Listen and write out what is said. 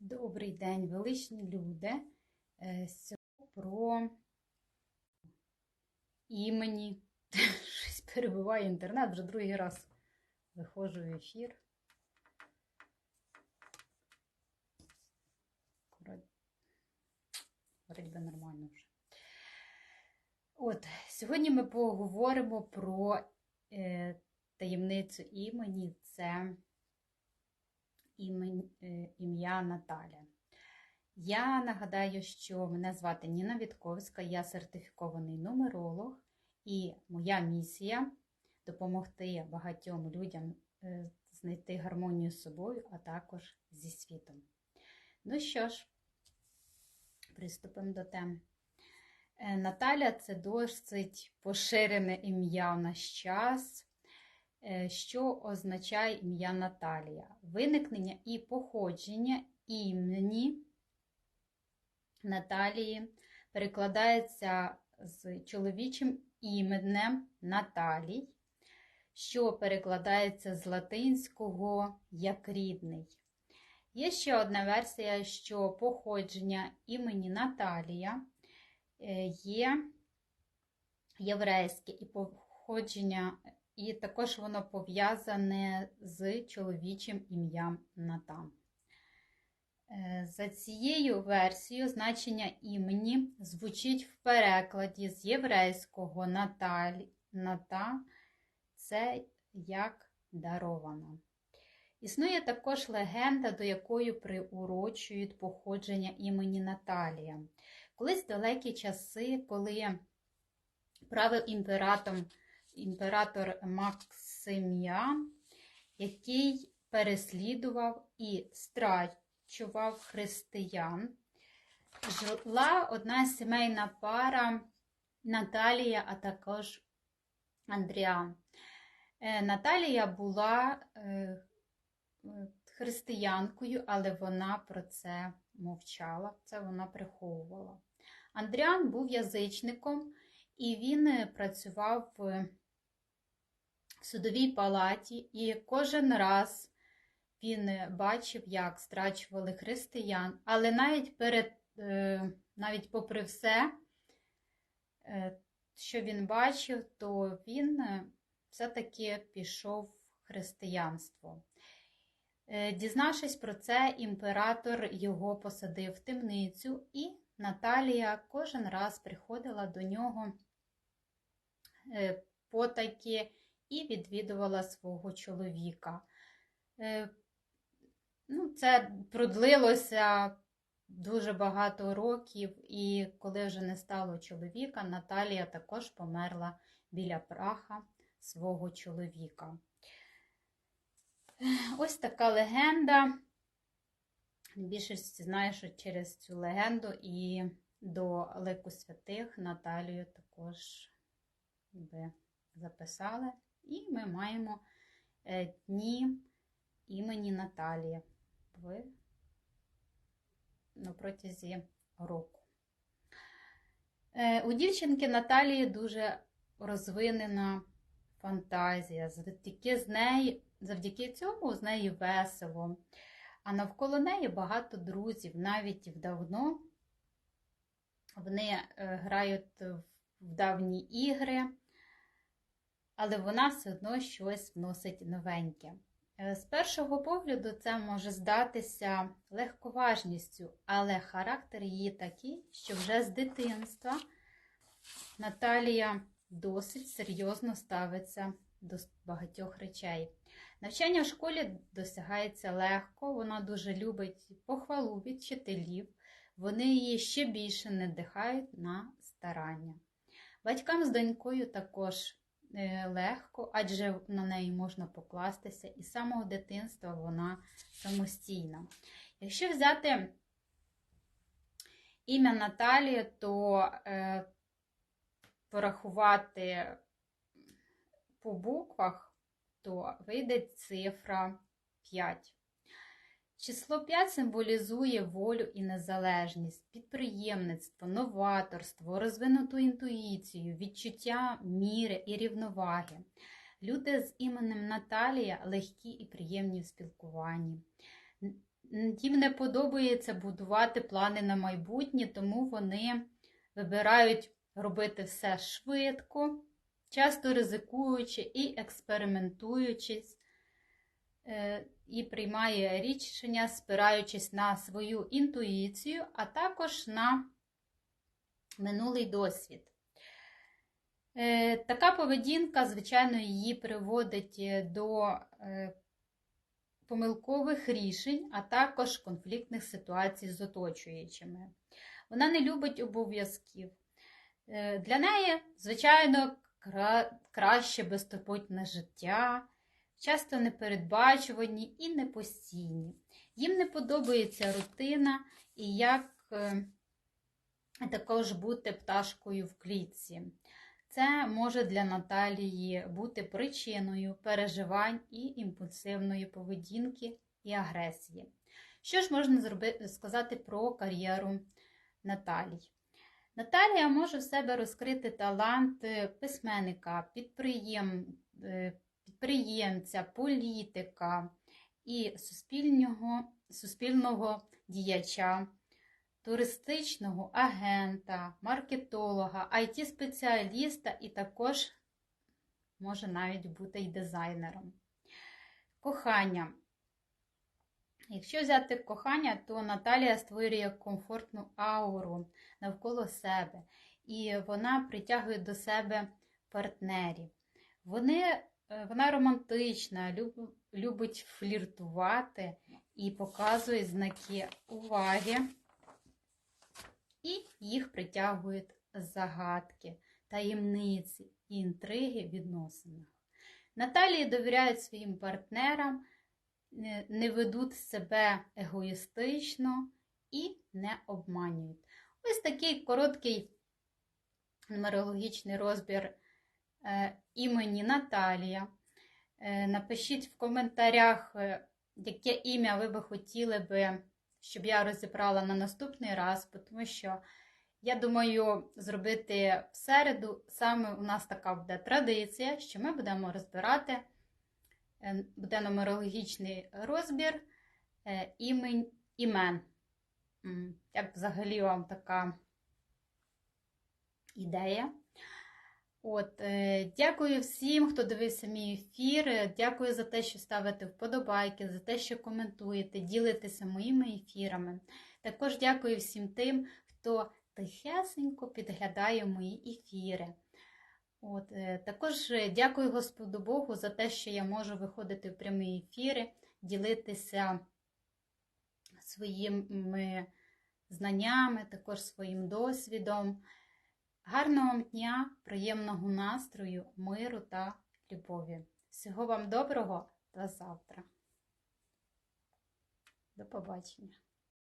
Добрий день, величні люди. Е, Сьогодні про імені. Щось перебуває інтернет, вже другий раз виходжу в ефір. Вроді би нормально вже. От, сьогодні ми поговоримо про е, таємницю імені. Це ім'я Наталя. Я нагадаю, що мене звати Ніна Вітковська, я сертифікований нумеролог, і моя місія допомогти багатьом людям е, знайти гармонію з собою, а також зі світом. Ну що ж, приступимо до теми. Е, Наталя це досить поширене ім'я в наш час. Е, Що означає ім'я Наталія? Виникнення і походження імені Наталії перекладається з чоловічим іменем Наталій, що перекладається з латинського як рідний. Є ще одна версія, що походження імені Наталія е, є єврейське і походження, і також воно пов'язане з чоловічим ім'ям Натан. Е, За цією версією значення імені звучить в перекладі з єврейського Наталь, Ната це як дарована. Існує також легенда, до якої приурочують походження імені Наталія. Колись далекі часи, коли правив імператором, імператор Максиміан, який переслідував і страчував християн, жила одна сімейна пара Наталія, а також Андріан. Е, Наталія була е, християнкою, але вона про це мовчала, це вона приховувала. Андріан був язичником, і він е, працював в судовій палаті, і кожен раз він е, бачив, як страчували християн, але навіть перед, е, навіть попри все, е, що він бачив, то він все-таки пішов в християнство. Дізнавшись про це, імператор його посадив в темницю, і Наталія кожен раз приходила до нього потайки і відвідувала свого чоловіка. Е, Ну, це продлилося дуже багато років, і коли вже не стало чоловіка, Наталія також померла біля праха свого чоловіка. Ось така легенда. Більшість знає, що через цю легенду і до лику святих Наталію також би записали. І ми маємо е, дні імені Наталії в на протязі року. Е, У дівчинки Наталії дуже розвинена фантазія. Завдяки, з неї, завдяки цьому з неї весело. А навколо неї багато друзів, навіть давно вони е, грають в давні ігри, але вона все одно щось вносить новеньке. Е, З першого погляду це може здатися легковажністю, але характер її такий, що вже з дитинства Наталія досить серйозно ставиться до багатьох речей. Навчання в школі досягається легко, вона дуже любить похвалу від вчителів, вони її ще більше надихають на старання. Батькам з донькою також легко, адже на неї можна покластися, і з самого дитинства вона самостійна. Якщо взяти ім'я Наталії, то е, порахувати по буквах, то вийде цифра 5. Число 5 символізує волю і незалежність, підприємництво, новаторство, розвинуту інтуїцію, відчуття міри і рівноваги. Люди з іменем Наталія легкі і приємні в спілкуванні. Їм не подобається будувати плани на майбутнє, тому вони вибирають робити все швидко, часто ризикуючи і експериментуючись, і приймає рішення, спираючись на свою інтуїцію, а також на минулий досвід. Е, Така поведінка, звичайно, її приводить е, до е, помилкових рішень, а також конфліктних ситуацій з оточуючими. Вона не любить обов'язків. Е, Для неї, звичайно, кра- краще безтурботне життя, часто непередбачувані і непостійні. Їм не подобається рутина і як е, також бути пташкою в клітці. Це може для Наталії бути причиною переживань і імпульсивної поведінки і агресії. Що ж можна зробити, сказати про кар'єру Наталії? Наталія може в себе розкрити талант е, письменника, підприєм, е, підприємця, політика і суспільного, суспільного діяча, туристичного агента, маркетолога, IT-спеціаліста і також може навіть бути й дизайнером. Кохання. Якщо взяти кохання, то Наталія створює комфортну ауру навколо себе, і вона притягує до себе партнерів. Вони, вона романтична, люб- любить фліртувати і показує знаки уваги, і їх притягують загадки, таємниці і інтриги в відносинах. Наталії довіряють своїм партнерам, не- ведуть себе егоїстично і не обманюють. Ось такий короткий нумерологічний розбір е, імені Наталія. Е, Напишіть в коментарях, е, яке ім'я ви би хотіли би, щоб я розібрала на наступний раз, тому що я думаю зробити в середу. Саме у нас така буде традиція, що ми будемо розбирати, е, буде нумерологічний розбір е, імень, імен. Як взагалі вам така ідея? От, е, дякую всім, хто дивився мій ефір. Е, Дякую за те, що ставите вподобайки, за те, що коментуєте, ділитеся моїми ефірами. Також дякую всім тим, хто тихесенько підглядає мої ефіри. От, е, також дякую Господу Богу за те, що я можу виходити в прямі ефіри, ділитися своїми знаннями, також своїм досвідом. Гарного вам дня, приємного настрою, миру та любові. Всього вам доброго до завтра. До побачення.